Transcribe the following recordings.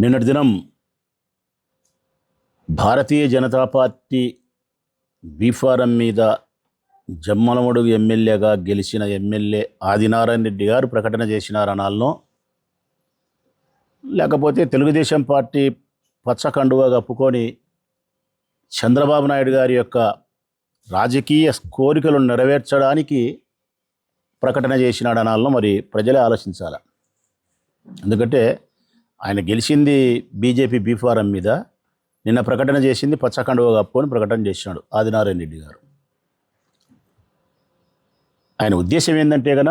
నిన్నటి దినం Bharatiya Janata party B form మీద జమ్మలమడుగు ఎమ్మెల్యేగా గెలిచిన ఎమ్మెల్యే ఆదినారాయణ రెడ్డి గారు ప్రకటన చేసినారనాలను లేకపోతే తెలుగుదేశం పార్టీ పచ్చ కండువా కప్పుకొని చంద్రబాబు నాయుడు గారి యొక్క రాజకీయ కోరికలను నెరవేర్చడానికి ప్రకటన చేసినాడనాలను మరి ప్రజలే ఆలోచించాలి. ఎందుకంటే ఆయన గెలిచింది బీజేపీ బీఫారం మీద నిన్న ప్రకటన చేసింది పచ్చకండువ కప్పుకొని ప్రకటన చేసినాడు ఆదినారాయణ రెడ్డి గారు. ఆయన ఉద్దేశం ఏంటంటే కన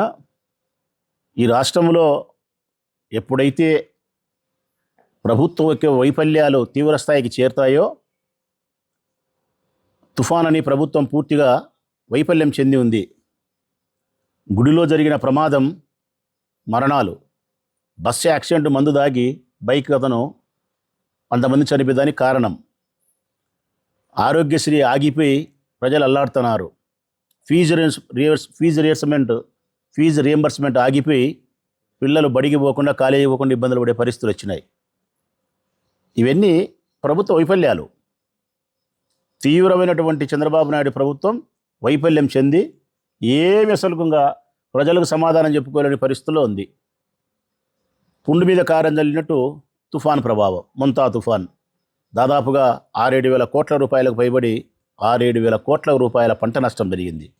ఈ రాష్ట్రంలో ఎప్పుడైతే ప్రభుత్వ యొక్క వైఫల్యాలు తీవ్రస్థాయికి చేరుతాయో తుఫాన్ అని ప్రభుత్వం పూర్తిగా వైఫల్యం చెంది ఉంది. గుడిలో జరిగిన ప్రమాదం మరణాలు బస్సు యాక్సిడెంట్ మందు దాగి బైక్ అతను అంతమంది చనిపోయేదానికి కారణం. ఆరోగ్యశ్రీ ఆగిపోయి ప్రజలు అల్లాడుతున్నారు. ఫీజు రియర్స్ ఫీజు రియంబర్స్మెంట్ ఫీజు రియంబర్స్మెంట్ ఆగిపోయి పిల్లలు బడికి పోకుండా కాలేజీ పోకుండా ఇబ్బందులు పడే పరిస్థితులు వచ్చినాయి. ఇవన్నీ ప్రభుత్వ వైఫల్యాలు. తీవ్రమైనటువంటి చంద్రబాబు నాయుడు ప్రభుత్వం వైఫల్యం చెంది ఏమి అసలుగా ప్రజలకు సమాధానం చెప్పుకోలేని పరిస్థితిలో ఉంది. పుండు మీద కారం చల్లినట్టు తుఫాన్ ప్రభావం ముంతా తుఫాన్. దాదాపుగా ఆరేడు వేల కోట్ల రూపాయలకు పైబడి ఆరేడు వేల కోట్ల రూపాయల పంట నష్టం జరిగింది.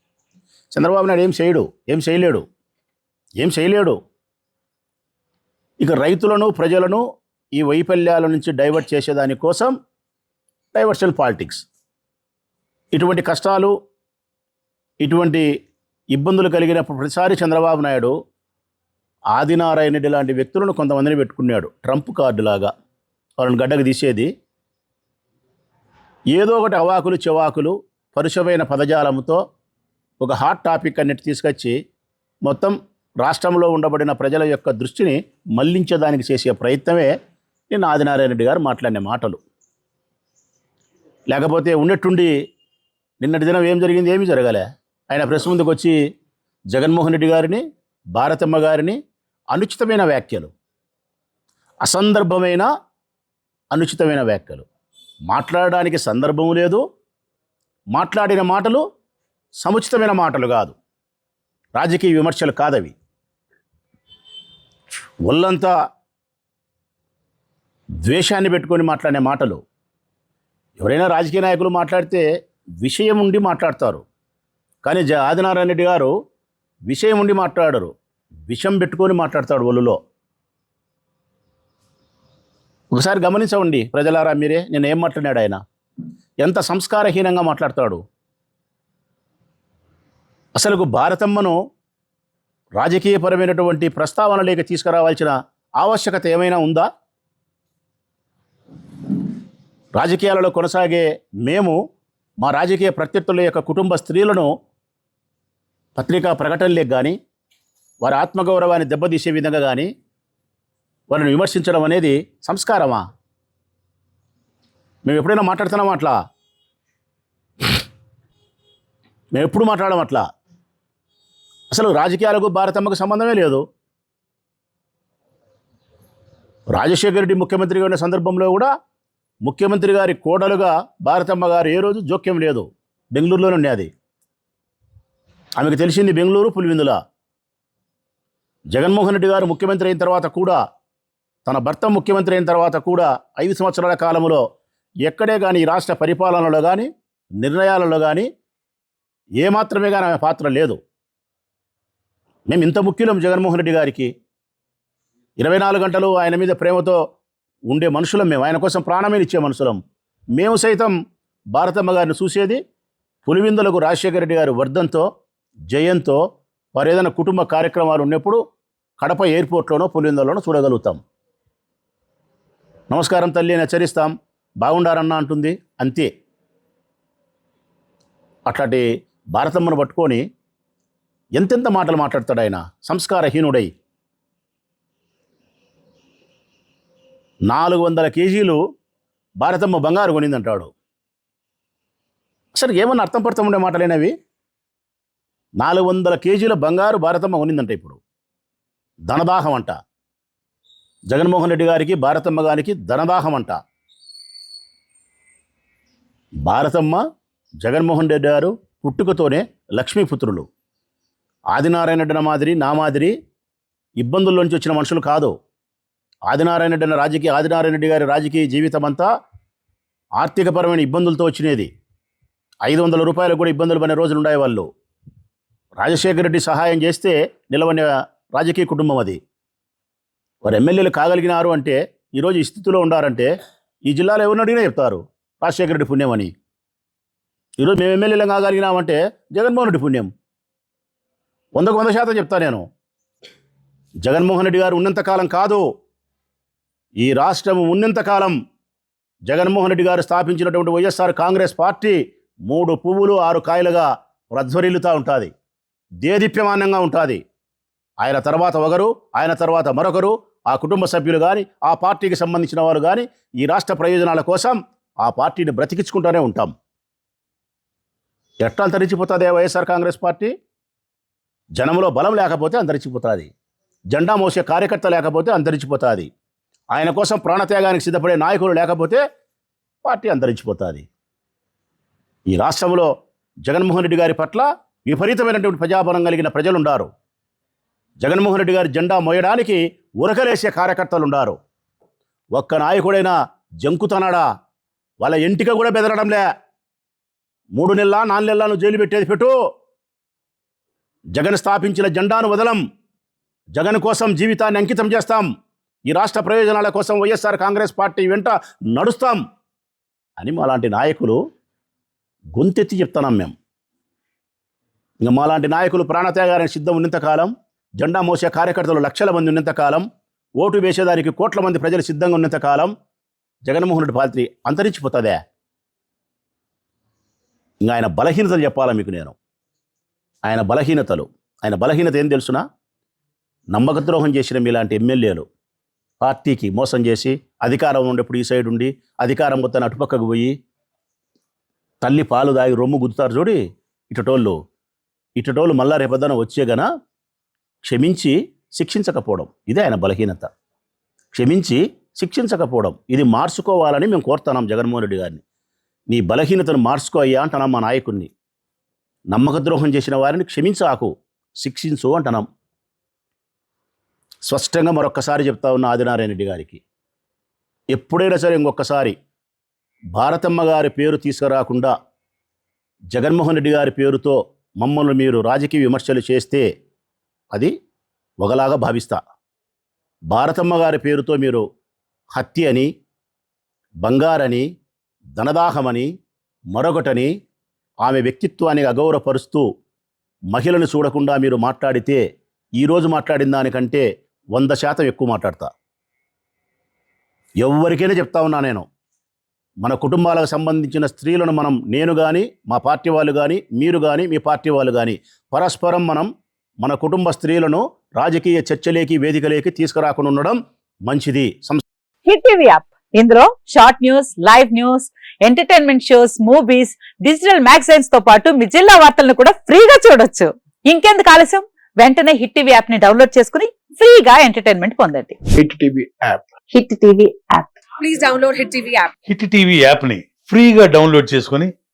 చంద్రబాబు నాయుడు ఏం చేయడు ఏం చేయలేడు ఏం చేయలేడు. ఇక రైతులను ప్రజలను ఈ వైఫల్యాల నుంచి డైవర్ట్ చేసేదాని కోసం డైవర్షన్ పాలిటిక్స్. ఇటువంటి కష్టాలు ఇటువంటి ఇబ్బందులు కలిగిన ప్రతిసారి చంద్రబాబు నాయుడు ఆదినారాయణ రెడ్డి లాంటి వ్యక్తులను కొంతమందిని పెట్టుకున్నాడు. ట్రంప్ కార్డులాగా వాళ్ళని గడ్డకు తీసేది. ఏదో ఒకటి అవాకులు చెవాకులు పరుషమైన పదజాలంతో ఒక హాట్ టాపిక్ అన్నిటి తీసుకొచ్చి మొత్తం రాష్ట్రంలో ఉండబడిన ప్రజల యొక్క దృష్టిని మళ్ళించడానికి చేసే ప్రయత్నమే నిన్న ఆదినారాయణ రెడ్డి గారు మాట్లాడిన మాటలు. లేకపోతే ఉన్నట్టుండి నిన్నటి దినం ఏం జరిగింది? ఏమీ జరగలే. ఆయన ప్రెస్ ముందుకు వచ్చి జగన్మోహన్ రెడ్డి గారిని భారతమ్మ గారిని అనుచితమైన వ్యాఖ్యలు. అసందర్భమైన అనుచితమైన వ్యాఖ్యలు. మాట్లాడడానికి సందర్భం లేదు. మాట్లాడిన మాటలు సముచితమైన మాటలు కాదు. రాజకీయ విమర్శలు కాదవి. ఒళ్ళంతా ద్వేషాన్ని పెట్టుకొని మాట్లాడే మాటలు. ఎవరైనా రాజకీయ నాయకులు మాట్లాడితే విషయం ఉండి మాట్లాడతారు. కానీ జ. ఆదినారాయణ రెడ్డి గారు విషయం ఉండి మాట్లాడరు. విషం పెట్టుకొని మాట్లాడతాడు ఒళ్ళులో. ఒకసారి గమనించవండి ప్రజలారా మీరే నేను ఏం మాట్లాడాడు ఆయన? ఎంత సంస్కారహీనంగా మాట్లాడతాడు? అసలు భారతమ్మను రాజకీయపరమైనటువంటి ప్రస్తావన లేక తీసుకురావాల్సిన ఆవశ్యకత ఏమైనా ఉందా? రాజకీయాలలో కొనసాగే మేము మా రాజకీయ ప్రత్యర్థుల యొక్క కుటుంబ స్త్రీలను పత్రికా ప్రకటనలకు కానీ వారి ఆత్మగౌరవాన్ని దెబ్బతీసే విధంగా కానీ వారిని విమర్శించడం అనేది సంస్కారమా? మేము ఎప్పుడైనా మాట్లాడుతున్నామా అట్లా? మేము ఎప్పుడు మాట్లాడడం అట్లా? అసలు రాజకీయాలకు భారతమ్మకు సంబంధమే లేదు. రాజశేఖర రెడ్డి ముఖ్యమంత్రిగా ఉన్న సందర్భంలో కూడా ముఖ్యమంత్రి గారి కోడలుగా భారతమ్మ గారు ఏ రోజు జోక్యం లేదు. బెంగళూరులోనే ఉండేది ఆమెకు తెలిసింది బెంగళూరు పులివిందుల. జగన్మోహన్ రెడ్డి గారు ముఖ్యమంత్రి అయిన తర్వాత కూడా తన భర్త ముఖ్యమంత్రి అయిన తర్వాత కూడా ఐదు సంవత్సరాల కాలంలో ఎక్కడే కానీ ఈ రాష్ట్ర పరిపాలనలో కానీ నిర్ణయాలలో కానీ ఏమాత్రమే కానీ ఆమె పాత్ర లేదు. మేము ఇంత ముఖ్యులం జగన్మోహన్ రెడ్డి గారికి. ఇరవై నాలుగు గంటలు ఆయన మీద ప్రేమతో ఉండే మనుషులం మేము ఆయన కోసం ప్రాణమే ఇచ్చే మనుషులం. మేము సైతం భారతమ్మ గారిని చూసేది పులివిందులకు రాజశేఖర రెడ్డి గారి వర్ధంతో జయంతో వారు ఏదైనా కుటుంబ కార్యక్రమాలు ఉన్నప్పుడు కడప ఎయిర్పోర్ట్లోనో పులివిందులోనో చూడగలుగుతాం. నమస్కారం తల్లి అని హెచ్చరిస్తాం. బాగుండారన్న అంటుంది. అంతే. అట్లాంటి భారతమ్మను పట్టుకొని ఎంతెంత మాటలు మాట్లాడతాడు ఆయన? సంస్కారహీనుడై. నాలుగు వందల కేజీలు భారతమ్మ బంగారు కొనిందంటాడు. అసలు ఏమన్నా అర్థం పడుతూ ఉండే మాటలేనవి? నాలుగు వందల కేజీల బంగారు భారతమ్మ కొనిందంట ఇప్పుడు. ధనదాహం అంట జగన్మోహన్ రెడ్డి గారికి భారతమ్మ గారికి ధనదాహం అంట భారతమ్మ జగన్మోహన్ రెడ్డి గారు పుట్టుకతోనే లక్ష్మీపుత్రులు. ఆదినారాయణ రెడ్డి మాదిరి నా మాదిరి ఇబ్బందుల్లోంచి వచ్చిన మనుషులు కాదు. ఆదినారాయణ రెడ్డి రాజకీయ ఆదినారాయణ రెడ్డి గారి రాజకీయ జీవితం అంతా ఆర్థికపరమైన ఇబ్బందులతో వచ్చినది. ఐదు వందల రూపాయలు కూడా ఇబ్బందులు పడిన రోజులు ఉండేవాళ్ళు వాళ్ళు రాజశేఖర రెడ్డి సహాయం చేస్తే నిలవని రాజకీయ కుటుంబం అది. వారు ఎమ్మెల్యేలు కాగలిగినారు అంటే ఈరోజు ఈ స్థితిలో ఉండారంటే ఈ జిల్లాలో ఎవరిని అడిగినా చెప్తారు. రాజశేఖర రెడ్డి పుణ్యం అని. ఈరోజు మేము ఎమ్మెల్యేలు కాగలిగినామంటే జగన్మోహన్ రెడ్డి పుణ్యం. వందకు వంద శాతం చెప్తా నేను. జగన్మోహన్ రెడ్డి గారు ఉన్నంతకాలం కాదు. ఈ రాష్ట్రం ఉన్నంతకాలం జగన్మోహన్ రెడ్డి గారు స్థాపించినటువంటి వైఎస్ఆర్ కాంగ్రెస్ పార్టీ మూడు పువ్వులు ఆరు కాయలుగా ప్రజ్వరిల్లుతూ ఉంటుంది. దేదీప్యమానంగా ఉంటుంది. ఆయన తర్వాత ఒకరు ఆయన తర్వాత మరొకరు ఆ కుటుంబ సభ్యులు కానీ ఆ పార్టీకి సంబంధించిన వారు కానీ ఈ రాష్ట్ర ప్రయోజనాల కోసం ఆ పార్టీని బ్రతికించుకుంటూనే ఉంటాం. ఎట్లా అంతరించిపోతుంది వైఎస్ఆర్ కాంగ్రెస్ పార్టీ? జనంలో బలం లేకపోతే అంతరించిపోతుంది. జెండా మోసే కార్యకర్త లేకపోతే అంతరించిపోతుంది. ఆయన కోసం ప్రాణత్యాగానికి సిద్ధపడే నాయకులు లేకపోతే పార్టీ అంతరించిపోతుంది. ఈ రాష్ట్రంలో జగన్మోహన్ రెడ్డి గారి పట్ల విపరీతమైనటువంటి ప్రజాబలం కలిగిన ప్రజలు ఉండారు జగన్మోహన్ రెడ్డి గారి జెండా మోయడానికి ఉరకలేసే కార్యకర్తలుండారు. ఒక్క నాయకుడైనా జంకుతనాడా? వాళ్ళ ఇంటికి కూడా బెదరడంలే. మూడు నెలల నాలుగు నెలలను జైలు పెట్టేది పెట్టు. జగన్ స్థాపించిన జెండాను వదలం. జగన్ కోసం జీవితాన్ని అంకితం చేస్తాం. ఈ రాష్ట్ర ప్రయోజనాల కోసం వైఎస్ఆర్ కాంగ్రెస్ పార్టీ వెంట నడుస్తాం అని మాలాంటి నాయకులు గొంతెత్తి చెప్తున్నాం మేము. ఇంకా మాలాంటి నాయకులు ప్రాణత్యాగానికి సిద్ధం ఉన్నంతకాలం జెండా మోసే కార్యకర్తలు లక్షల మంది ఉన్నంతకాలం ఓటు వేసేదానికి కోట్ల మంది ప్రజలు సిద్ధంగా ఉన్నంతకాలం జగన్మోహన్ రెడ్డి పార్టీ అంతరించిపోతుందే? ఇంకా ఆయన బలహీనతలు చెప్పాలా మీకు నేను? ఆయన బలహీనతలు. ఆయన బలహీనత ఏం తెలుసునా? నమ్మకద్రోహం చేసిన మీలాంటి ఎమ్మెల్యేలు పార్టీకి మోసం చేసి అధికారం ఉండేప్పుడు ఈ సైడ్ ఉండి అధికారం మొత్తాన్ని అటుపక్కకు పోయి తల్లి పాలు దాగి రొమ్ము గుద్దుతారు చూడి ఇటటోళ్ళు. ఇటటోళ్ళు మళ్ళా రేపొద్దున వచ్చే గన క్షమించి శిక్షించకపోవడం. ఇదే ఆయన బలహీనత. క్షమించి శిక్షించకపోవడం. ఇది మార్చుకోవాలని మేము కోరుతున్నాం జగన్మోహన్ రెడ్డి గారిని. నీ బలహీనతను మార్చుకో అయ్యా అంటున్నాం మా నాయకుడిని. నమ్మకద్రోహం చేసిన వారిని క్షమించాకు. శిక్షించు అంటున్నాం. స్పష్టంగా మరొక్కసారి చెప్తా ఉన్న ఆదినారాయణ రెడ్డి గారికి. ఎప్పుడైనా సరే ఇంకొకసారి భారతమ్మ గారి పేరు తీసుకురాకుండా జగన్మోహన్ రెడ్డి గారి పేరుతో మమ్మల్ని మీరు రాజకీయ విమర్శలు చేస్తే అది ఒకలాగా భావిస్తా. భారతమ్మ గారి పేరుతో మీరు హత్య అని బంగారని ధనదాహమని మరొకటని ఆమె వ్యక్తిత్వాన్ని అగౌరవపరుస్తూ మహిళను చూడకుండా మీరు మాట్లాడితే ఈరోజు మాట్లాడిన దానికంటే వంద శాతం ఎక్కువ మాట్లాడతా. ఎవరికైనా చెప్తా ఉన్నా నేను. మన కుటుంబాలకు సంబంధించిన స్త్రీలను మనం నేను కానీ మా పార్టీ వాళ్ళు కానీ మీరు కానీ మీ పార్టీ వాళ్ళు కానీ పరస్పరం మనం మన కుటుంబ స్త్రీలను రాజకీయ చర్చలేకి వేదికలేకి తీసుకురాకుండా ఉండడం మంచిది హిట్ టీవీ యాప్. ఇందులో short news live news entertainment shows movies digital మ్యాగజైన్స్తో పాటు మీ జిల్లా వార్తలను కూడా ఫ్రీగా చూడొచ్చు. ఇంకెందుకు ఆలస్యం? వెంటనే హిట్ టీవీ యాప్ని డౌన్లోడ్ చేసుకుని ఫ్రీగా ఎంటర్టైన్మెంట్ పొందండి. Hit TV app. Hit TV app. Please download Hit TV app. Hit TV యాప్ని ఫ్రీగా డౌన్లోడ్ చేసుకొని